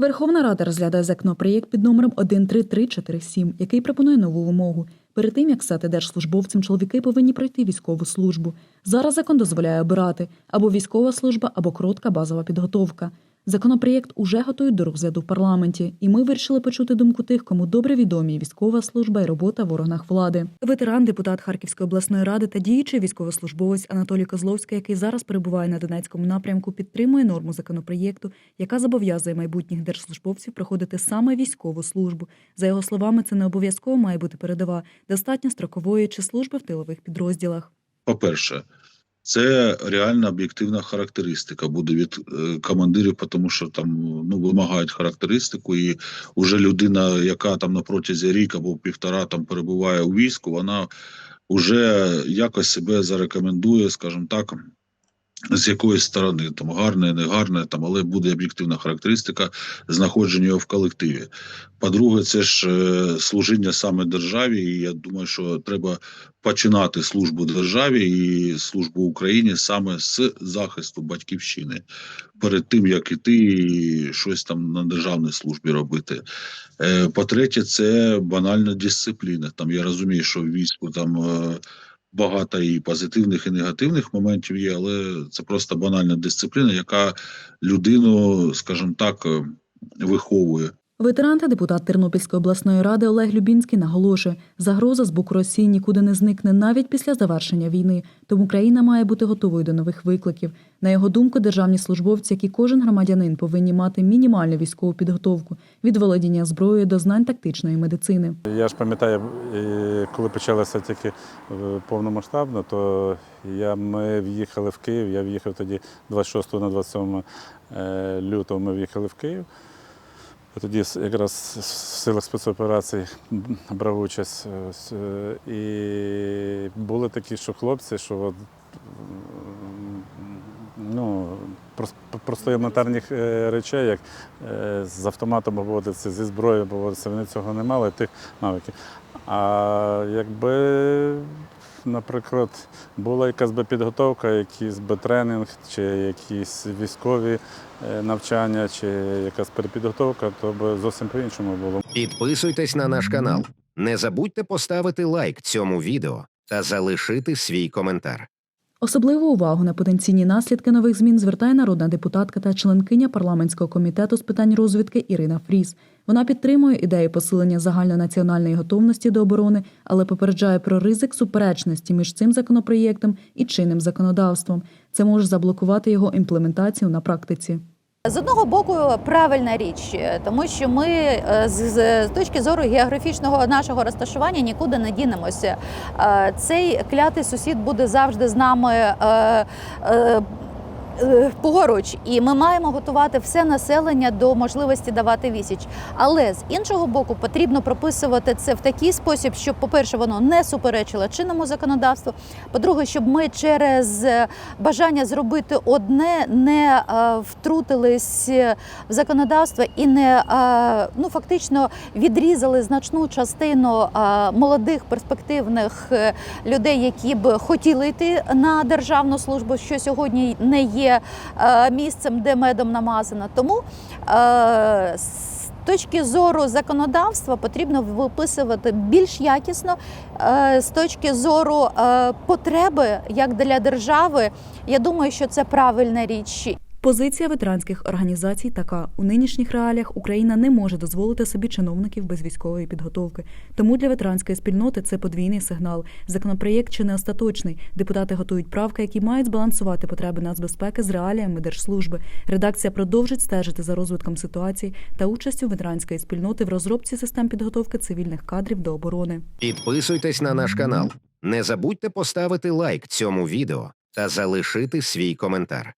Верховна Рада розглядає законопроєкт під номером 13347, який пропонує нову вимогу. Перед тим як стати держслужбовцем, чоловіки повинні пройти військову службу. Зараз закон дозволяє обирати або військова служба, або коротка базова підготовка. Законопроєкт уже готують до розгляду в парламенті, і ми вирішили почути думку тих, кому добре відомі військова служба і робота в органах влади. Ветеран, депутат Харківської обласної ради та діючий військовослужбовець Анатолій Козловський, який зараз перебуває на Донецькому напрямку, підтримує норму законопроєкту, яка зобов'язує майбутніх держслужбовців проходити саме військову службу. За його словами, це не обов'язково має бути передова, достатньо строкової чи служби в тилових підрозділах. По-перше, це реальна об'єктивна характеристика буде від е, командирів, тому що там ну вимагають характеристику, і вже людина, яка там на протязі рік або півтора там перебуває у війську, вона вже якось себе зарекомендує, скажімо так. З якоїсь сторони, там гарне, не гарне, там, але буде об'єктивна характеристика знаходження його в колективі. По-друге, це ж е, служіння саме державі, і я думаю, що треба починати службу державі і службу Україні саме з захисту батьківщини, перед тим як іти і щось там на державній службі робити. Е, По-третє, це банальна дисципліна. Там я розумію, що в війську там. е, Багато і позитивних, і негативних моментів є, але це просто банальна дисципліна, яка людину, скажімо так, е, виховує. Ветеран та депутат Тернопільської обласної ради Олег Любінський наголошує, загроза з боку Росії нікуди не зникне навіть після завершення війни, тому країна має бути готовою до нових викликів. На його думку, державні службовці, як і кожен громадянин, повинні мати мінімальну військову підготовку від володіння зброєю до знань тактичної медицини. Я ж пам'ятаю, е, коли почалося тільки е, повномасштабно, то я, ми в'їхали в Київ. Я в'їхав тоді 26 на 27 е, лютого ми в'їхали в Київ. Тоді якраз в силах спецоперацій брав участь. е, е, І були такі, що хлопці, що от, ну, просто елементарних е, речей, як з автоматом поводитися, зі зброєю поводитися, вони цього не мали, тих навиків. А якби, наприклад, була якась би підготовка, якийсь би тренінг, чи якісь військові е, навчання, чи якась перепідготовка, то би зовсім по-іншому було. Підписуйтесь на наш канал. Не забудьте поставити лайк цьому відео та залишити свій коментар. Особливу увагу на потенційні наслідки нових змін звертає народна депутатка та членкиня парламентського комітету з питань розвідки Ірина Фріс. Вона підтримує ідею посилення загальнонаціональної готовності до оборони, але попереджає про ризик суперечності між цим законопроєктом і чинним законодавством. Це може заблокувати його імплементацію на практиці. З одного боку, правильна річ, тому що ми е, з, точки зору географічного нашого розташування нікуди не дінемося. Е, Цей клятий сусід буде завжди з нами. Е, Поруч, і ми маємо готувати все населення до можливості давати відсіч. Але з іншого боку, потрібно прописувати це в такий спосіб, щоб, по-перше, воно не суперечило чинному законодавству. По-друге, щоб ми через е, бажання зробити одне не е, втрутились в законодавство і не ну фактично відрізали значну частину молодих перспективних людей, які б хотіли йти на державну службу, що сьогодні не є е, місцем, де медом намазано. Тому е, з точки зору законодавства потрібно виписувати більш якісно Е, з точки зору потреби як для держави, я думаю, що це правильна річ. Позиція ветеранських організацій така: у нинішніх реаліях Україна не може дозволити собі чиновників без військової підготовки. Тому для ветеранської спільноти це подвійний сигнал. Законопроєкт чи не остаточний. Депутати готують правки, які мають збалансувати потреби нацбезпеки з реаліями держслужби. Редакція продовжить стежити за розвитком ситуації та участю ветеранської спільноти в розробці систем підготовки цивільних кадрів до оборони. Підписуйтесь на наш канал. Не забудьте поставити лайк цьому відео та залишити свій коментар.